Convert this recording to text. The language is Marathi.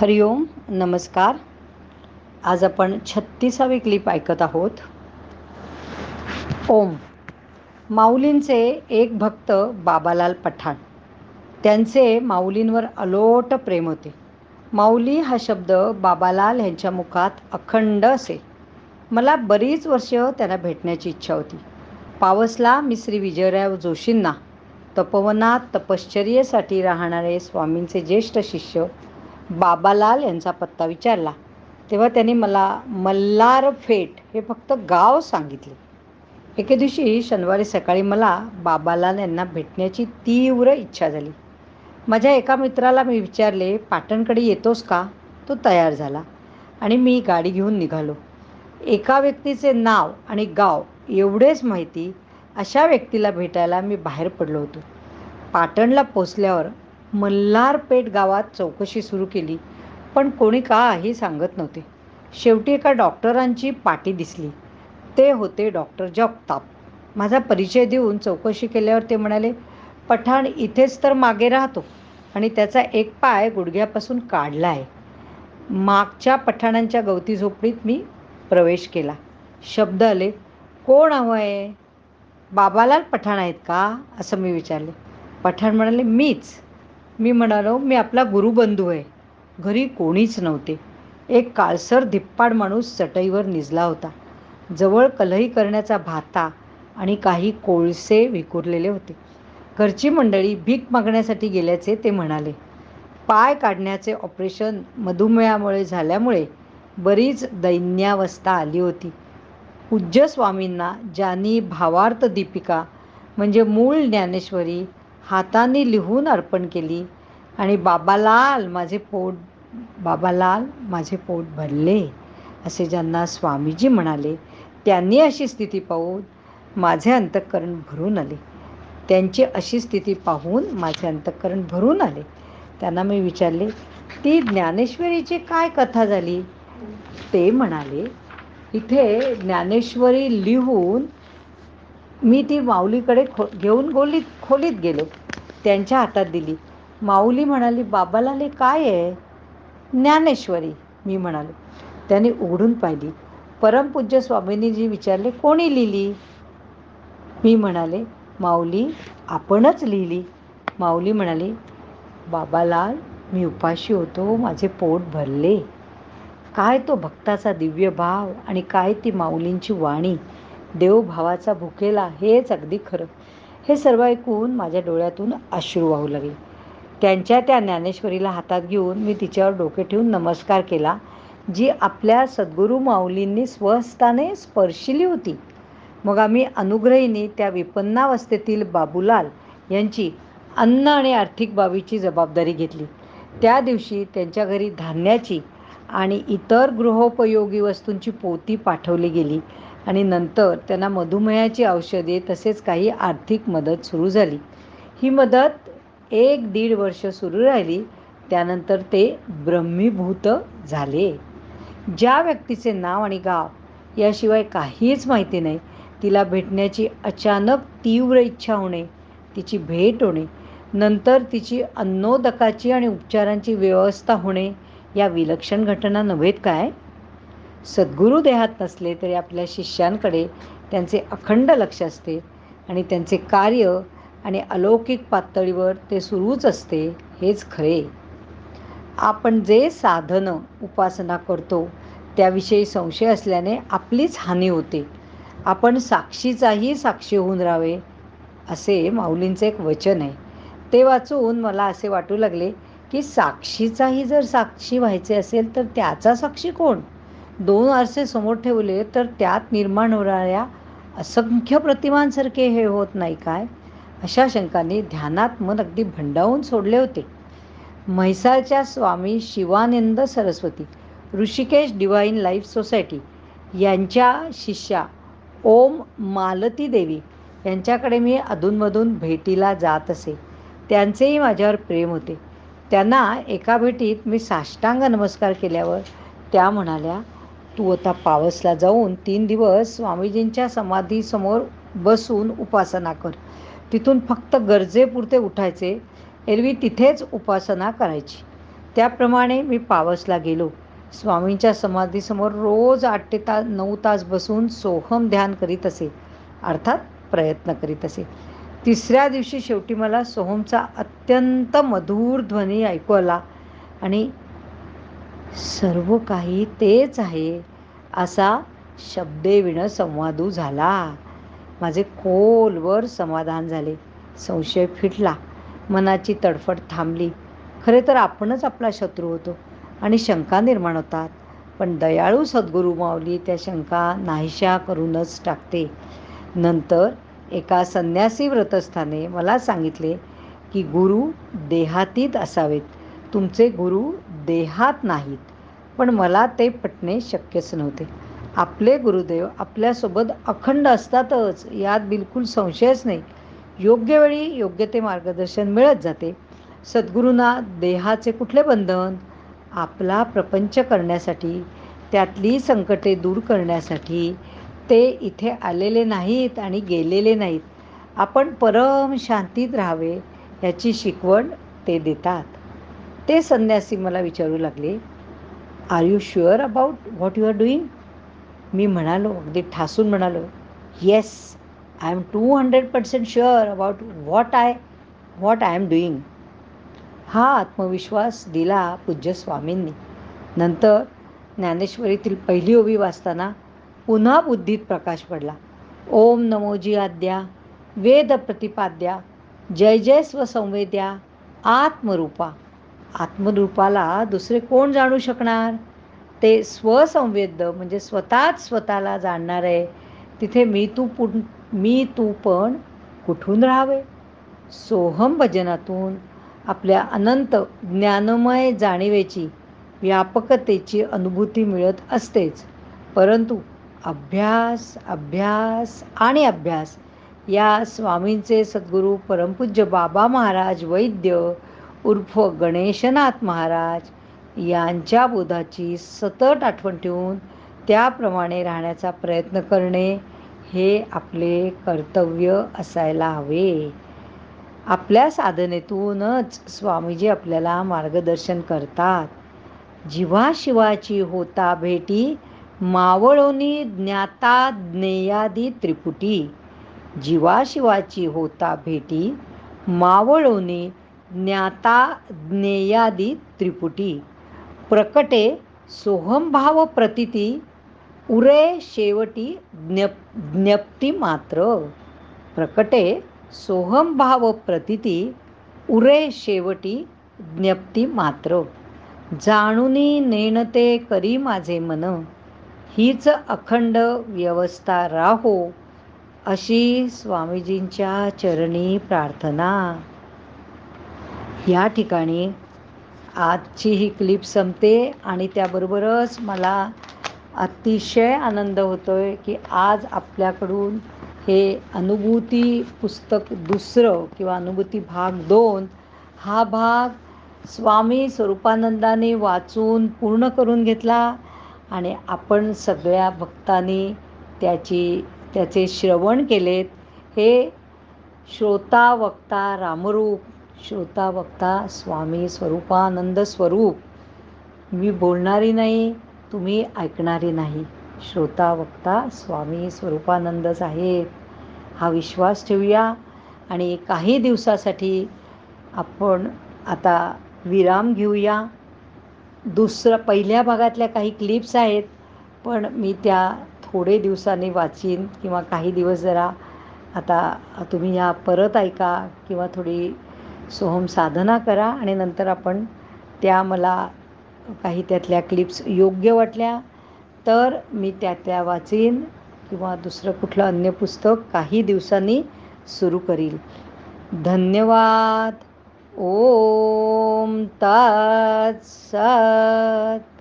हरिओम नमस्कार. आज आपण छत्तीसावी क्लिप ऐकत आहोत. ओम. माऊलींचे एक भक्त बाबालाल पठाण. त्यांचे माऊलींवर अलोट प्रेम होते. माऊली हा शब्द बाबालाल यांच्या मुखात अखंड असे. मला बरीच वर्ष त्यांना भेटण्याची इच्छा होती. पावसला मी श्री विजयराव जोशींना तपवनात तपश्चर्येसाठी राहणारे स्वामींचे ज्येष्ठ शिष्य बाबालाल यांचा पत्ता विचारला. तेव्हा त्यांनी मला मल्हार फेट हे फक्त गाव सांगितले. एके दिवशी शनिवारी सकाळी मला बाबालाल यांना भेटण्याची तीव्र इच्छा झाली. माझ्या एका मित्राला मी विचारले पाटणकडे येतोस का? तो तयार झाला आणि मी गाडी घेऊन निघालो. एका व्यक्तीचे नाव आणि गाव एवढेच माहिती अशा व्यक्तीला भेटायला मी बाहेर पडलो होतो. पाटणला पोचल्यावर मल्हारपेठ गावात चौकशी सुरू केली पण कोणी का हे सांगत नव्हते. शेवटी एका डॉक्टरांची पाटी दिसली. ते होते डॉक्टर जगताप. माझा परिचय देऊन चौकशी केल्यावर ते म्हणाले पठाण इथेच तर मागे राहतो आणि त्याचा एक पाय गुडघ्यापासून काढला आहे. मागच्या पठाणांच्या गवती झोपडीत मी प्रवेश केला. शब्द आले कोण हवं आहे? बाबालाल पठाण आहेत का? असं मी विचारले. पठाण म्हणाले मीच. मी म्हणालो मी आपला गुरुबंधू आहे. घरी कोणीच नव्हते. एक काळसर धिप्पाड माणूस चटईवर निजला होता. जवळ कलही करण्याचा भाता आणि काही कोळसे विखुरलेले होते. घरची मंडळी भीक मागण्यासाठी गेल्याचे ते म्हणाले. पाय काढण्याचे ऑपरेशन मधुमेहामुळे झाल्यामुळे बरीच दैन्यावस्था आली होती. पूज्य स्वामींना ज्यांनी भावार्थ दीपिका म्हणजे मूळ ज्ञानेश्वरी हाताने लिहून अर्पण केली. आणि बाबालाल माझे पोट बाबालाल माझे पोट भरले असे ज्यांना स्वामीजी म्हणाले त्यांनी अशी स्थिती पाहून माझे अंतःकरण भरून आले. त्यांची अशी स्थिती पाहून माझे अंतःकरण भरून आले. त्यांना मी विचारले ती ज्ञानेश्वरीची काय कथा झाली? ते म्हणाले इथे ज्ञानेश्वरी लिहून मी ती माऊलीकडे खो घेऊन गोलीत खोलीत गेलो. त्यांच्या हातात दिली. माऊली म्हणाली बाबालाले काय आहे? ज्ञानेश्वरी मी म्हणालो. त्याने उघडून पाहिली. परमपूज्य स्वामींनीजी विचारले कोणी लिहिली? मी म्हणाले माऊली आपणच लिहिली. माऊली म्हणाली बाबालाल मी उपाशी होतो माझे पोट भरले. काय तो भक्ताचा दिव्य भाव आणि काय ती माऊलींची वाणी देवभावाचा भुकेला हेच अगदी खरं. हे सर्व ऐकून माझ्या डोळ्यातून अश्रू वाहू लागले. त्यांच्या त्या ज्ञानेश्वरीला हातात घेऊन मी तिच्यावर डोके ठेवून नमस्कार केला जी आपल्या सद्गुरू माऊलींनी स्वहस्ताने स्पर्शिली होती. मग आम्ही अनुग्रहीने त्या विपन्नावस्थेतील बाबूलाल यांची अन्न आणि आर्थिक बाबीची जबाबदारी घेतली. त्या दिवशी त्यांच्या घरी धान्याची आणि इतर गृहोपयोगी वस्तूंची पोती पाठवली गेली. आणि नंतर त्यांना मधुमेहाची औषधे तसेच काही आर्थिक मदत सुरू झाली. ही मदत एक दीड वर्ष सुरू राहिली. त्यानंतर ते ब्रह्मीभूत झाले. ज्या व्यक्तीचे नाव आणि गाव याशिवाय काहीच माहिती नाही तिला भेटण्याची अचानक तीव्र इच्छा होणे तिची भेट होणे नंतर तिची अन्नोदकाची आणि उपचारांची व्यवस्था होणे या विलक्षण घटना नव्हेत काय? सद्गुरू देहात नसले तरी आपल्या शिष्यांकडे त्यांचे अखंड लक्ष असते आणि त्यांचे कार्य आणि अलौकिक पातळीवर ते सुरूच असते हेच खरे. आपण जे साधनं उपासना करतो त्याविषयी संशय असल्याने आपलीच हानी होते. आपण साक्षीचाही साक्षी होऊन राहावे असे माऊलींचे एक वचन आहे. ते वाचून मला असे वाटू लागले की साक्षीचाही जर साक्षी व्हायचे असेल तर त्याचा साक्षी कोण? दोन आरसे समोर ठेवले तर त्यात निर्माण होणाऱ्या असंख्य प्रतिमांसारखे हे होत नाही काय? अशा शंकांनी ध्यानात मन अगदी भंडावून सोडले होते. म्हैसाळच्या Swami Shivananda Saraswati Rishikesh divine life society यांच्या शिष्या ओम मालती देवी यांच्याकडे मी अधूनमधून भेटीला जात असे. त्यांचेही माझ्यावर प्रेम होते. त्यांना एका भेटीत मी साष्टांग नमस्कार केल्यावर त्या म्हणाल्या तू आता पावसला जाऊन तीन दिवस स्वामीजींच्या समाधीसमोर बसून उपासना कर. तिथून फक्त गरजेपुरते उठायचे एरवी तिथेच उपासना करायची. त्याप्रमाणे मी पावसला गेलो. स्वामींच्या समाधीसमोर रोज आठ ते तास नऊ तास बसून सोहम ध्यान करीत असे अर्थात प्रयत्न करीत असे. तिसऱ्या दिवशी शेवटी मला सोहमचा अत्यंत मधुर ध्वनी ऐकू आला आणि सर्व काही तेच आहे. असा शब्देविण संवादू झाला. माझे खोलवर समाधान झाले. संशय फिटला. मनाची तडफड थांबली. खरे तर आपणच आपला शत्रू होतो आणि शंका निर्माण होतात. पण दयाळू सद्गुरू माऊली त्या शंका नाहीशा करूनच टाकते. नंतर एका संन्यासी व्रतस्थाने मला सांगितले की गुरु देहातीत असावेत. तुमचे गुरु देहात नाहीत पण मला ते पटणे शक्यच नव्हते. आपले गुरुदेव आपल्यासोबत अखंड असतातच यात बिलकुल संशयच नाही. योग्य वेळी योग्य ते मार्गदर्शन मिळत जाते. सद्गुरूंना देहाचे कुठले बंधन? आपला प्रपंच करण्यासाठी त्यातली संकटे दूर करण्यासाठी ते इथे आलेले नाहीत आणि गेलेले नाहीत. आपण परम शांतीत राहावे याची शिकवण ते देतात. ते संन्यासी मला विचारू लागले are you sure about what you are doing मी म्हणालो अगदी ठासून म्हणालो yes I am two hundred percent sure about what I what I am doing हा आत्मविश्वास दिला पूज्य स्वामींनी. नंतर ज्ञानेश्वरीतील पहिली ओवी वाचताना पुन्हा बुद्धीत प्रकाश पडला. ओम नमोजी आद्या वेद प्रतिपाद्या जय जय स्वसंवेद्या आत्मरूपा आत्मरूपाला दुसरे कोण जाणू शकणार? ते स्वसंवेद म्हणजे स्वतःच स्वतःला जाणणार आहे. तिथे मी तू पु मी तू पण कुठून राहावे? सोहम भजनातून आपल्या अनंत ज्ञानमय जाणीवेची व्यापकतेची अनुभूती मिळत असतेच. परंतु अभ्यास अभ्यास आणि अभ्यास या स्वामींचे सद्गुरू परमपूज्य बाबा महाराज वैद्य उर्फ गणेशनाथ महाराज यांच्या बोधाची सतत आठवण ठेवून त्याप्रमाणे राहण्याचा प्रयत्न करणे हे आपले कर्तव्य असायला हवे. आपल्या साधनेतूनच स्वामीजी आपल्याला मार्गदर्शन करतात. जीवाशिवाची होता भेटी मावळोनी ज्ञाता ज्ञेयादी त्रिपुटी. जीवाशिवाची होता भेटी मावळोनी ज्ञाता ज्ञेयादी त्रिपुटी. प्रकटे सोहमभाव प्रतिती उरे शेवटी ज्ञप ज्ञप्ती मात्र. प्रकटे सोहमभाव प्रतिती उरे शेवटी ज्ञप्ती मात्र. जाणुनी नेणते करी माझे मन हीच अखंड व्यवस्था राहो अशी स्वामीजींच्या चरणी प्रार्थना. या ठिकाणी आजची ही क्लिप संपते आणि त्याबरोबरच मला अतिशय आनंद होतो आहे की आज आपल्याकडून हे अनुभूती पुस्तक दुसरं किंवा अनुभूती भाग दोन हा भाग स्वामी स्वरूपानंदाने वाचून पूर्ण करून घेतला आणि आपण सगळ्या भक्तांनी त्याची त्याचे श्रवण केलेत. हे श्रोता वक्ता रामरूप श्रोता वक्ता स्वामी स्वरूपानंद स्वरूप. मी बोलणारी नाही तुम्ही ऐकणारी नाही. श्रोता वक्ता स्वामी स्वरूपानंदच आहेत हा विश्वास ठेवूया आणि काही दिवसासाठी आपण आता विराम घेऊया. दुसरं पहिल्या भागातल्या काही क्लिप्स आहेत पण मी त्या थोडे दिवसांनी वाचीन किंवा काही दिवस जरा आता तुम्ही ह्या परत ऐका किंवा थोडी सोहम साधना करा आणि नंतर आपण त्या मला काही त्यातल्या क्लिप्स योग्य वाटल्या तर मी त्या त्या वाचीन किंवा दुसरं कुठलं अन्य पुस्तक काही दिवसांनी सुरू करील. धन्यवाद. ओम तात सात